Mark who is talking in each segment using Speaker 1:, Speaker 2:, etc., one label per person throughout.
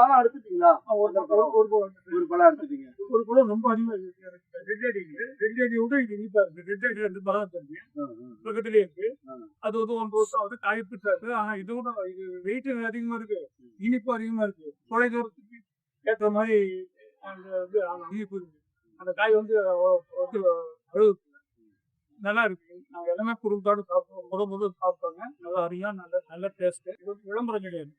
Speaker 1: பழம் எடுத்துட்டீங்களா
Speaker 2: ஒரு ஒரு- ஒரு பழம்.
Speaker 1: ஒரு பழம் எடுத்துட்டீங்க
Speaker 2: ஒரு பழம் ரொம்ப அதிகமா இருக்கு எனக்கு ரெட் இருக்கு. ரெட் ஐடி விட இது இனிப்பா இருக்கு ரெட் ஐடி ரெண்டு பழம் தருங்க. பக்கத்துலயே இருக்கு. அது வந்து ஒன்று வருஷம் வந்து காய்ப்பிட்டா இருக்கு ஆனா இது கூட இது வெயிட் அதிகமா இருக்கு. இனிப்பு அதிகமா இருக்கு. தொலை தூரத்துக்கு ஏற்ற மாதிரி அந்த இனிப்பு இருக்கு. அந்த காய் வந்து அழுகு நல்லா இருக்கு. நாங்க எல்லாமே குடும்பத்தோட சாப்பிடுவோம். முத முதல் சாப்பிட்டோங்க. நல்லா அருமையா நல்ல நல்ல டேஸ்ட் இது வந்து விளம்பரம் கிடையாது.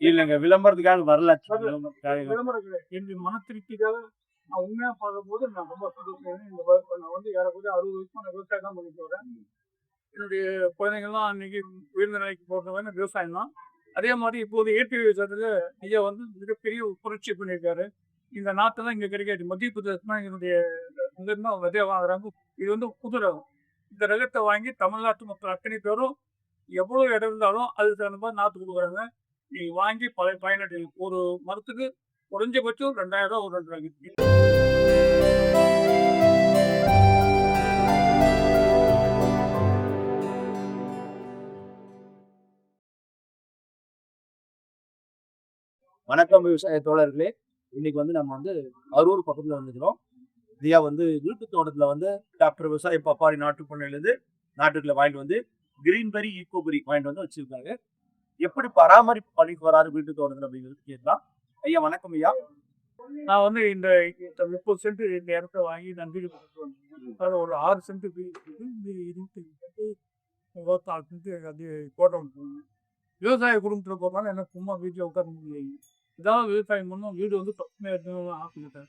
Speaker 1: இல்லைங்க விளம்பரத்துக்காக வரல.
Speaker 2: வரல.
Speaker 1: விளம்பரத்துக்காக
Speaker 2: விளம்பரம் கிடையாது என் மன திருப்திக்காக நான் உண்மையா பார்க்கும்போது நான் ரொம்ப சந்தோஷம் இந்த நான் வந்து ஏறக்குறைய அறுபது வயசு நான் விவசாயம் தான் பண்ணிட்டு வரேன். என்னுடைய குழந்தைங்கள்லாம் அன்னைக்கு உயர்ந்த நிலைக்கு போகிறவங்க விவசாயம் தான். அதே மாதிரி இப்போது இயற்கை விவசாயத்தில் ஐயா வந்து மிகப்பெரிய புரட்சி பண்ணியிருக்காரு. இந்த நாட்டை தான் இங்கே கிடைக்காது மத்திய பிரதேசம் என்னுடைய இங்கேருந்து தான் விதையை வாங்குறாங்க. இது வந்து புது ரகம் இந்த ரகத்தை வாங்கி தமிழ்நாட்டு மக்கள் அத்தனை பேரும் எவ்வளோ இடம் இருந்தாலும் அதுக்கு தகுந்த மாதிரி நாற்று கொடுக்குறாங்க. நீ வாங்கி பழைய பயனடை ஒரு மரத்துக்கு குறைஞ்சபட்சம் ரெண்டாயிரம் ரூபா ஒரு ரெண்டாயிரம்
Speaker 1: வணக்கம் விவசாய தோழர்களே. இன்னைக்கு வந்து நம்ம வந்து அரூர் பக்கத்தில் வந்துக்கிறோம். ஐயா வந்து வீட்டு தோட்டத்தில் வந்து டாக்டர் விவசாய பப்பாரி நாட்டுப்பண்ணையிலேருந்து நாட்டுக்குள்ள வாங்கிட்டு வந்து கிரீன்பெரி ஈக்கோபெரி வாங்கிட்டு வந்து வச்சுருக்காங்க. எப்படி பராமரிப்பு பணிக்கு வராது வீட்டு தோட்டத்துல அப்படிங்கிறது கேட்கலாம். ஐயா வணக்கம் ஐயா.
Speaker 2: நான் வந்து இந்த முப்பது சென்ட் இந்த இடத்த வாங்கி நன்றி அது ஒரு ஆறு சென்ட் வீடு இருபத்தி இருபத்தாறு சென்ட் அது விவசாய குடும்பத்தில் போனாலும் எனக்கு சும்மா வீட்டில் உட்கார முடியாது. இதாவது விவசாயம் பண்ணோம். வீடு வந்து பசுமையாக இருக்கணும்னு ஆசைப்பட்டேன்.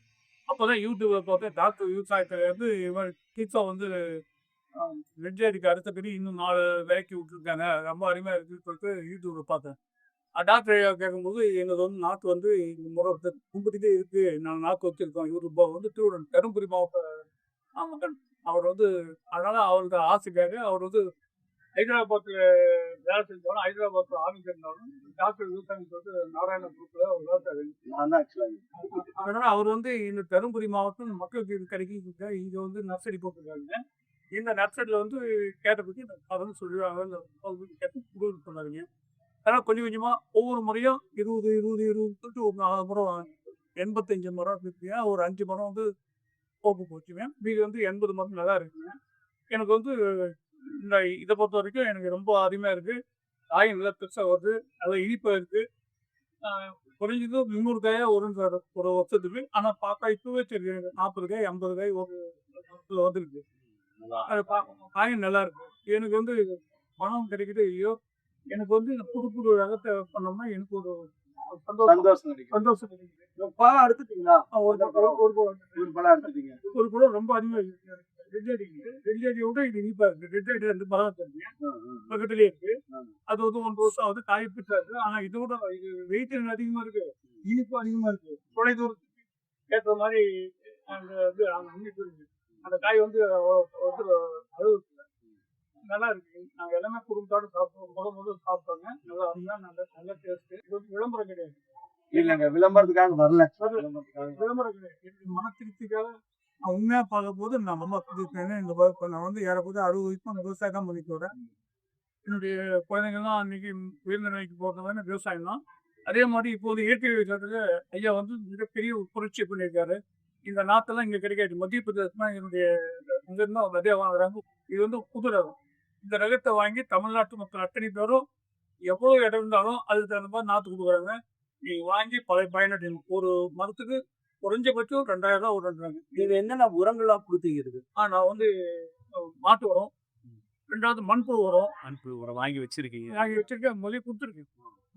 Speaker 2: அப்போ தான் யூடியூப்பில் பார்த்தேன். டாக்டர் விவசாயத்தில் வந்து இவர் கிட்ஸா வந்து வெஜ்ஜாரிக்கு அடுத்தபடி இன்னும் நாலு விலைக்கு விட்டுருக்காங்க. ரொம்ப அருமையாக இருக்குன்னு சொல்லிட்டு யூடியூப்பில் பார்த்தேன். டாக்டர் கேட்கும்போது எங்களுக்கு வந்து நாக்கு வந்து இந்த முறை கும்பிட்டுட்டே இருக்கு. நான் நாக்கு வச்சிருக்கோம். இவர் இப்போ வந்து திருவண்ணன் தருமபுரி மாவட்ட மக்கள் அவர் வந்து அதனால அவருக்கு ஆசைக்காக அவர் வந்து ஹைதராபாத்தில் வேலை செஞ்சாலும் ஹைதராபாத்தில் ஆஃபீஸ் இருந்தாலும் டாக்டர் விவசாயம் சொல்லிட்டு நாராயண குரூப்பில் ஒரு அதனால அவர் வந்து இந்த தருமபுரி மாவட்டம் மக்களுக்கு இது கிடைக்க இங்க வந்து நர்சரி போட்டிருக்காங்க. இந்த நர்சரியில் வந்து கேட்டதுக்கு இந்த வந்து சொல்லுவாங்க கேட்டு கொடுன்னு சொன்னாங்க. அதனால் கொஞ்சம் கொஞ்சமாக ஒவ்வொரு முறையும் இருபது இருபது இருபது சொல்லிட்டு ஒரு நாலு முறை எண்பத்தஞ்சு மரம் இருக்குங்க ஒரு அஞ்சு மரம் வந்து போக்கு போச்சுவேன் மீதி வந்து எண்பது மரம் நல்லா இருக்குங்க எனக்கு வந்து இந்த இதை பொறுத்த வரைக்கும் எனக்கு ரொம்ப அருமையாக இருக்குது காய் நல்லா பெருசாக வருது. நல்லா இனிப்பாக இருக்குது குறைஞ்சது முந்நூறு காயாக வரும் சார் ஒரு வருஷத்துக்கு. ஆனால் பார்க்க இப்பவே தெரியும் நாற்பது காய் ஐம்பது காய் ஒரு வருஷத்துல வந்துருக்கு. அது பார்க்க நல்லா இருக்கு எனக்கு வந்து பணம் கிடைக்குது ஐயோ! எனக்கு வந்து புது புது ரகத்தை பண்ணோம்னா எனக்கு ஒரு சந்தோஷம்.
Speaker 1: சந்தோஷம்
Speaker 2: கிடைக்குது.
Speaker 1: பழம் எடுத்துட்டீங்களா
Speaker 2: ஒரு ஒரு-
Speaker 1: பழம். எடுத்துட்டீங்க
Speaker 2: ஒரு கூட ரொம்ப அதிகமாக இருக்கு. ரெட் ஐடி ரெட் ஐடி விட இது இனிப்பா இருக்கு ரெட் ரெண்டு பழம் தருங்க. பக்கத்துலயே இருக்கு. அது வந்து ஒன்று வருஷம் வந்து காய் பிச்சா இருக்கு ஆனா இது கூட இது வெயிட் அதிகமா இருக்கு? இனிப்பு அதிகமா இருக்கு. தொலை தூரத்துக்கு ஏற்ற மாதிரி அந்த இருக்கு அந்த காய் வந்து அழுகு நல்லா இருக்கு. நாங்க எல்லாமே குடும்பத்தோட சாப்பிடுவோம் முத முதல் சாப்பிட்டோங்க. நல்லா அருமையா நல்ல நல்ல டேஸ்ட் இது வந்து விளம்பரம் கிடையாது.
Speaker 1: இல்லைங்க விளம்பரத்துக்காக வரல.
Speaker 2: விளம்பரம் கிடையாது. என்னுடைய மன திருப்திக்காக நான் உண்மையா பார்க்கும் போது நான் ரொம்ப புதுப்பேன் இந்த நான் வந்து ஏறக்குறைய அறுபது வயசு நான் விவசாயம் தான் பண்ணிட்டு வரேன் என்னுடைய குழந்தைங்கள்லாம் அன்னைக்கு உயர்ந்த நிலைக்கு போகிறவங்க விவசாயம் தான் அதே மாதிரி இப்போது இயற்கை விவசாயத்தில் ஐயா வந்து மிகப்பெரிய புரட்சி பண்ணியிருக்காரு. இந்த நாட்டெல்லாம் இங்கே கிடைக்காது. மத்திய பிரதேசம் என்னுடைய இங்கேருந்து விதையை வாங்குறாங்க. இது வந்து புது ரகம் இந்த ரகத்தை வாங்கி தமிழ்நாட்டு மக்கள் அத்தனை பேரும் எவ்வளோ இடம் இருந்தாலும் அதுக்கு தகுந்த மாதிரி நாற்று கொடுக்குறாங்க. நீ வாங்கி பழைய பயனடையும் ஒரு மரத்துக்கு குறைஞ்சபட்சம் ரெண்டாயிரம் ரூபா விடுறாங்க
Speaker 1: நீங்க என்னென்ன உரங்கள்லாம் கொடுத்தீங்க இதுக்கு
Speaker 2: ஆ நான் வந்து மாட்டு உரம். ரெண்டாவது மண்புழு உரம்.
Speaker 1: அனுப்பி உரம் வாங்கி வச்சிருக்கீங்க.
Speaker 2: நான் வச்சிருக்கேன். முதலே கொடுத்துருக்கேன்.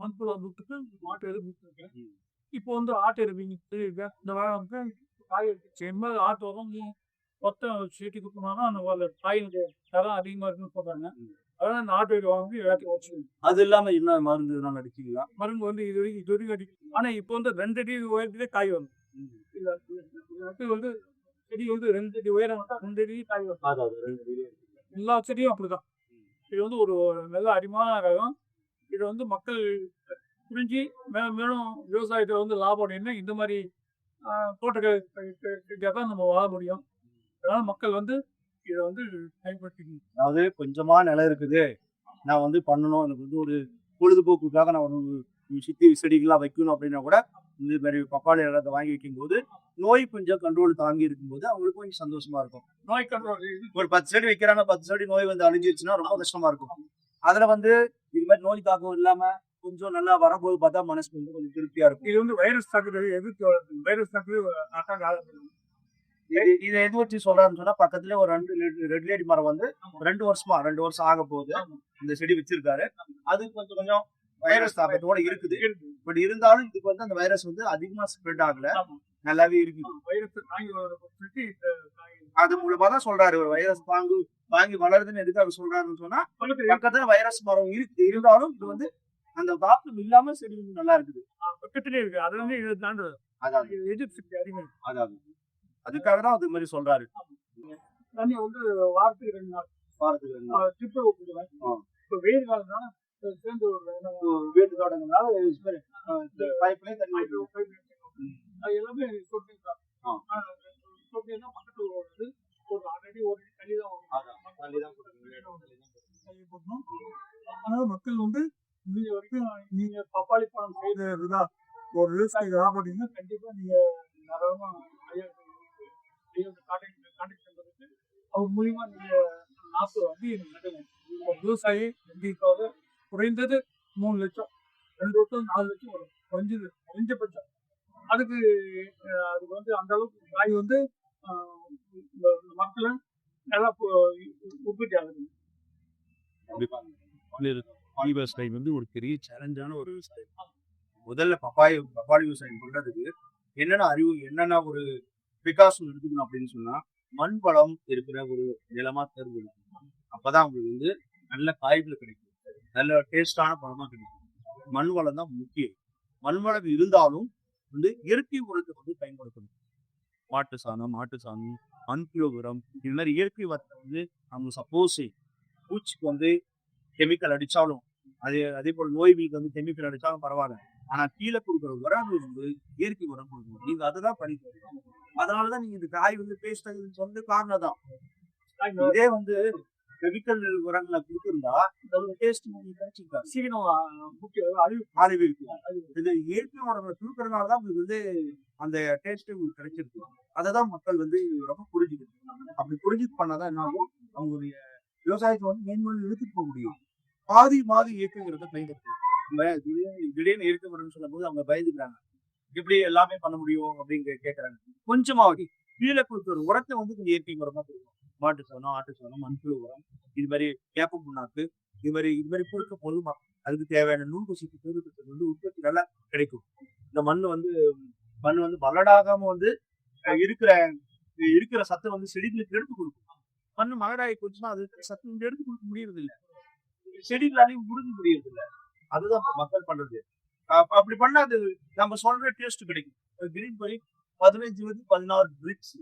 Speaker 2: மண்புழு கொடுத்துட்டு மாட்டு எரு கொடுத்துருக்கேன். இப்போ வந்து ஆட்டு எரு வீங்க சொல்லியிருக்கேன் இந்த காய் எடுத்துச்சு இனிமேல் ஆட்டு உரம் மொத்தம் சீட்டி கொடுத்தோம்னா அந்த காயினுடைய தரம் அதிகமாக இருக்குன்னு சொல்கிறாங்க அதனால் இந்த ஆட்டு வாங்கி வச்சுக்கணும்.
Speaker 1: அது இல்லாம என்ன மருந்து இதெல்லாம் அடிச்சீங்களா
Speaker 2: மருந்து வந்து இது வரைக்கும் இது வரைக்கும் அடி ஆனால் இப்போ வந்து ரெண்டு அடி உயரத்திலே காய் இது வந்து செடி வந்து ரெண்டு அடி உயரம் வந்தா ரெண்டு அடி காய் எல்லா செடியும் அப்படிதான். இது வந்து ஒரு நல்ல அருமையான ரகம். இது வந்து மக்கள் புரிஞ்சு மேலும் மேலும் விவசாயத்தில் வந்து லாபம் அடையணும்னா இந்த மாதிரி தோட்டக்கலை தான் நம்ம வாழ முடியும். அதனால மக்கள் வந்து இதை வந்து பயன்படுத்திக்கணும்.
Speaker 1: அதாவது கொஞ்சமா நிலம் இருக்குது. நான் வந்து பண்ணணும். எனக்கு வந்து ஒரு பொழுதுபோக்குக்காக நான் ஒரு சித்தி செடிகள்லாம் வைக்கணும் அப்படின்னா கூட இந்த மாதிரி பப்பாளி இடத்தை வாங்கி வைக்கும்போது நோய் கொஞ்சம் கண்ட்ரோல் தாங்கி இருக்கும்போது அவங்களுக்கு கொஞ்சம் சந்தோஷமா இருக்கும்.
Speaker 2: நோய் கண்ட்ரோல்
Speaker 1: ஒரு பத்து செடி வைக்கிறாங்க பத்து செடி நோய் வந்து அழிஞ்சிருச்சுன்னா ரொம்ப கஷ்டமா இருக்கும். அதுல வந்து இது மாதிரி நோய் தாக்கம் இல்லாம கொஞ்சம் நல்லா வரும்போது பார்த்தா மனசு வந்து கொஞ்சம் திருப்தியா இருக்கும்.
Speaker 2: இது வந்து வைரஸ் தாக்குதல் எதிர்த்து வைரஸ் தாக்குதல்
Speaker 1: இது எது வச்சு சொல்றாருன்னு சொன்னா பக்கத்துல ஒரு ரெண்டு ரெட்- லேடி மரம் வந்து ரெண்டு வருஷமா ரெண்டு வருஷம் ஆக போகுது. இந்த செடி வச்சிருக்காரு. அது கொஞ்சம் கொஞ்சம் வைரஸ் தாக்கத்தோட இருக்குது. பட் இருந்தாலும் இதுக்கு வந்து அந்த வைரஸ் வந்து அதிகமா ஸ்ப்ரெட் ஆகல. நல்லாவே இருக்குது
Speaker 2: வைரஸ் தாங்கி சொல்லிட்டு
Speaker 1: அது மூலமா தான் சொல்றாரு. ஒரு வைரஸ் தாங்கு வாங்கி வளருதுன்னு எதுக்காக சொல்றாருன்னு சொன்னா பக்கத்துல வைரஸ் மரம் இருக்கு. இருந்தாலும் இது வந்து அந்த தாக்கம் இல்லாம வந்து நல்லா இருக்குது.
Speaker 2: பக்கத்திலே இருக்கு அது வந்து இது தாண்டு
Speaker 1: அதான்
Speaker 2: எதிர்ப்பு சக்தி அதிகம்
Speaker 1: அதான் அதுக்காக தான் அது மாதிரி சொல்றாரு.
Speaker 2: தண்ணி வந்து வாரத்துக்கு ரெண்டு நாள்.
Speaker 1: வாரத்துக்கு ரெண்டு நாள்.
Speaker 2: ட்ரிப்பு விட்டுருவேன்.
Speaker 1: ஆ.
Speaker 2: இப்போ வெயில் காலம்னால சேர்ந்து ஒரு
Speaker 1: வீட்டு தோட்டங்கள்னால பைப்லயே தண்ணி.
Speaker 2: அது எல்லாமே சொட்டு தான்
Speaker 1: ஆ.
Speaker 2: சொட்டுனா பக்கத்துல வருது ஒரு ஆல்ரெடி ஒரு தண்ணி தான் வரும்.
Speaker 1: தண்ணி தான்
Speaker 2: போடணும். அதனால மக்கள் வந்து இது வரைக்கும் நீங்க பப்பாளி பழம் செய்ததுன்னா ஒரு விவசாயி ஆகப்பட்டீங்கன்னா கண்டிப்பா நீங்க தாராளமா ஐயா ஐயா கான்டாக்ட் கான்டாக்ட் பண்றதுக்கு அவர் மூலியமா நீங்க நாற்று வந்து நடுங்க ஒரு விவசாயி கண்டிப்பாக குறைந்தது மூணு லட்சம் ரெண்டு லட்சம் நாலு லட்சம் வரும். குறைஞ்சது குறைஞ்சபட்சம். அதுக்கு அதுக்கு வந்து அந்த அளவுக்கு காய் வந்து மக்களை நல்லா உற்பத்தி ஆகுது.
Speaker 1: விவசாயம் வந்து ஒரு பெரிய சேலஞ்சான ஒரு விவசாயம் முதல்ல பப்பாய் பப்பாளி விவசாயம் பண்றதுக்கு என்னென்ன அறிவு என்னென்ன ஒரு பிகாசம் எடுத்துக்கணும் அப்படின்னு சொன்னா மண் வளம் இருக்கிற ஒரு நிலமா தேர்ந்தெடுக்கணும். அப்பதான் உங்களுக்கு வந்து நல்ல காய்கள் கிடைக்கும். நல்ல டேஸ்டான பழமா கிடைக்கும். மண் வளம் தான் முக்கியம். மண் வளம் இருந்தாலும் வந்து இயற்கை உரத்தை வந்து பயன்படுத்தணும். மாட்டு சாணம் மாட்டு சாணம் மண்புழு உரம் இது மாதிரி இயற்கை உரத்தை வந்து அவங்க சப்போஸ் பூச்சிக்கு வந்து கெமிக்கல் அடிச்சாலும் அதே அதே போல் நோய் நோய்களுக்கு வந்து கெமிக்கல் அடிச்சாலும் பரவாயில்ல. ஆனா கீழே கொடுக்குற உரம் வந்து இயற்கை உரம் கொடுக்கணும். நீங்க அதுதான் பண்ணிக்கணும் அதனாலதான் நீங்க இந்த காய் வந்து பேஸ்ட் சொந்த காரணம் தான். இதே வந்து கெமிக்கல் உரங்களை கொடுத்திருந்தா அதோட டேஸ்ட் உங்களுக்கு
Speaker 2: சீக்கிரம் அஹ், அழிவு
Speaker 1: இருக்கு. இது இயற்கை உரங்களை கொடுக்கறதுனால தான் உங்களுக்கு வந்து அந்த டேஸ்ட் உங்களுக்கு கிடைச்சிருக்கு. அதை தான் மக்கள் வந்து ரொம்ப புரிஞ்சுக்கணும் அப்படி புரிஞ்சு பண்ணாதான் என்ன ஆகும்? அவங்களுடைய விவசாயத்தை வந்து மேன்மேலும் இழுத்துட்டு போக முடியும். பாதி மாதி இயற்கைங்கிறத பயன்படுத்தும் நம்ம திடீர்னு திடீர்னு இயற்கை உரம்னு சொல்லும்போது அவங்க பயந்துக்கிறாங்க. இப்படி எல்லாமே பண்ண முடியும் அப்படின்னு கேட்கறாங்க கொஞ்சமா கீழே கொடுக்குற உரத்தை வந்து கொஞ்சம் இயற்கை உரமா கொடுக்கும் மாட்டு சாணம் ஆட்டு சாணம் மண்புழு உரம் இது மாதிரி கேப்ப புண்ணாக்கு இது மாதிரி இது மாதிரி கொடுக்க போது ம- அதுக்கு தேவையான நூல்கூசி பொருட்கள் வந்து உற்பத்தி நல்லா கிடைக்கும். இந்த மண் வந்து மண் வந்து மலடாகாம வந்து இருக்கிற இருக்கிற சத்தை வந்து செடிகளுக்கு எடுத்து கொடுக்கும். மண் மலடாகி போச்சுன்னா அது சத்து எடுத்து கொடுக்க முடியறது இல்லை செடிகளாலையும் முடுங்க முடியறது இல்லை அதுதான் மக்கள் பண்றது. அப்படி பண்ணா அது நம்ம சொல்ற டேஸ்ட் கிடைக்கும். கிரீன் பரி பதினஞ்சு வந்து பதினாறு பிரிக்ஸ்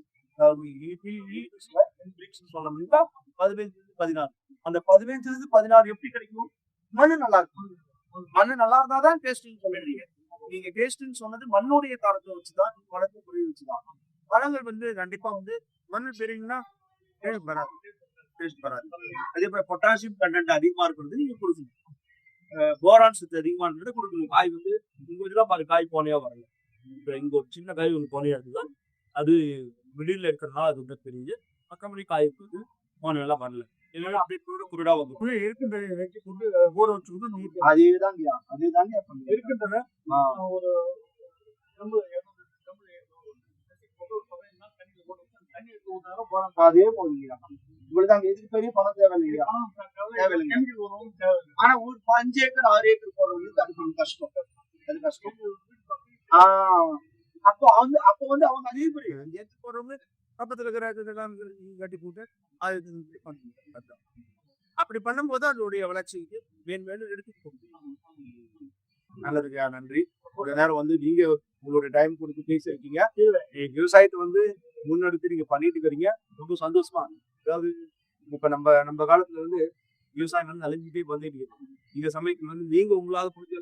Speaker 1: பிரிக்ஸ் சொல்ல முடியுமா பதினஞ்சு பதினாறு. அந்த பதினஞ்சுல இருந்து பதினாறு எப்படி கிடைக்கும்? மண்ணு நல்லா இருக்கும். மண்ணு நல்லா இருந்தா தான் டேஸ்ட்னு சொல்லுறீங்க நீங்க டேஸ்ட்னு சொன்னது மண்ணுடைய தரத்தை வச்சுதான் வளர்த்து புரிய வச்சுதான். பழங்கள் வந்து கண்டிப்பா வந்து மண்ணு பெரியங்கன்னா வராது டேஸ்ட் வராது அதே போல பொட்டாசியம் கண்டென்ட் அதிகமா இருக்கிறது நீங்க கொடுக்கணும் போரான் சத்து அதிகமா இருக்கிறது கொடுக்கணும் காய் வந்து உங்க இதுல பாரு காய் போனையா வரல இப்ப இங்க ஒரு சின்ன காய் ஒன்று போனையா இருக்குதான் அது வெளியில இருக்கிறதுனால அது வந்து தெரியுது மற்றபடி காய் வந்து போன எல்லாம் வரல இல்லைன்னா அப்படியே கூட குருடா வந்து
Speaker 2: இருக்கின்ற வைக்க கொண்டு ஊற வச்சுக்கிட்டு நீர்
Speaker 1: அதேதாங்க அதேதாங்க
Speaker 2: இருக்கின்றன ஒரு நம்பு இரநூறு நம்பு போட்டு ஒரு
Speaker 1: அதே போதுங்க உங்களுக்கு அங்க பெரிய பணம் தேவை தேவையில்லைங்க. ஆனா ஒரு அஞ்சு ஏக்கர் ஆறு ஏக்கர் போடுறவங்களுக்கு அது கொஞ்சம் கஷ்டம். அது கஷ்டம். ஆஹ் அப்போ வந்து அப்போ வந்து அவங்க அதே மாதிரி அஞ்சு ஏக்கர் போடுறவங்க பக்கத்துல இருக்கிற இதெல்லாம் கட்டி போட்டு அது. அப்படி பண்ணும்போது அதோடைய வளர்ச்சிக்கு மேலும் எடுத்துட்டு போகும் நல்லதுக்கா நன்றி. ஒரு நேரம் வந்து நீங்க உங்களோட டைம் கொடுத்து பேசியிருக்கீங்க. விவசாயத்தை வந்து முன்னெடுத்து நீங்க பண்ணிட்டு இருக்கிறீங்க. ரொம்ப சந்தோஷமா அதாவது இப்ப நம்ம நம்ம காலத்துல வந்து விவசாயம் வந்து அழிஞ்சிட்டே வந்துட்டு இருக்கு. இந்த சமயத்துல வந்து நீங்க உங்களால முடிஞ்ச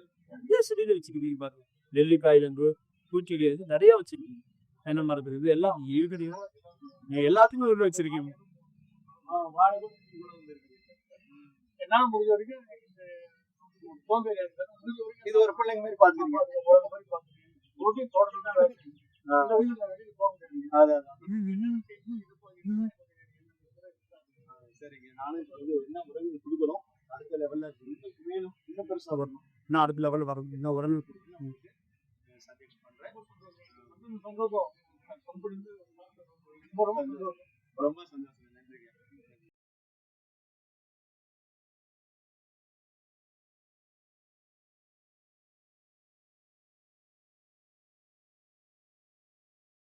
Speaker 1: செடியில வச்சுக்கிறீங்க பாருங்க. நெல்லிக்காயில இருந்து பூச்செடி இருந்து நிறைய வச்சிருக்கீங்க. தென்னை மரத்துல இருந்து எல்லாம் இருக்குதுங்க நீங்க எல்லாத்துக்குமே உள்ள வச்சிருக்கீங்க.
Speaker 2: என்னால முடிஞ்ச வரைக்கும்
Speaker 1: இது ஒரு பிள்ளைங்க மாதிரி அதான் சரிங்க நானும் இப்ப வந்து என்ன உரங்கள் கொடுக்கணும் அடுத்த லெவல்ல இன்னும் மேலும் இன்னும் வரணும் இன்னும் அடுத்த லெவல்ல வரணும் இன்னும் உரங்கள் கொடுக்கணும் சஜெஸ்ட் பண்றேன் ரொம்ப ரொம்ப சந்தோஷம்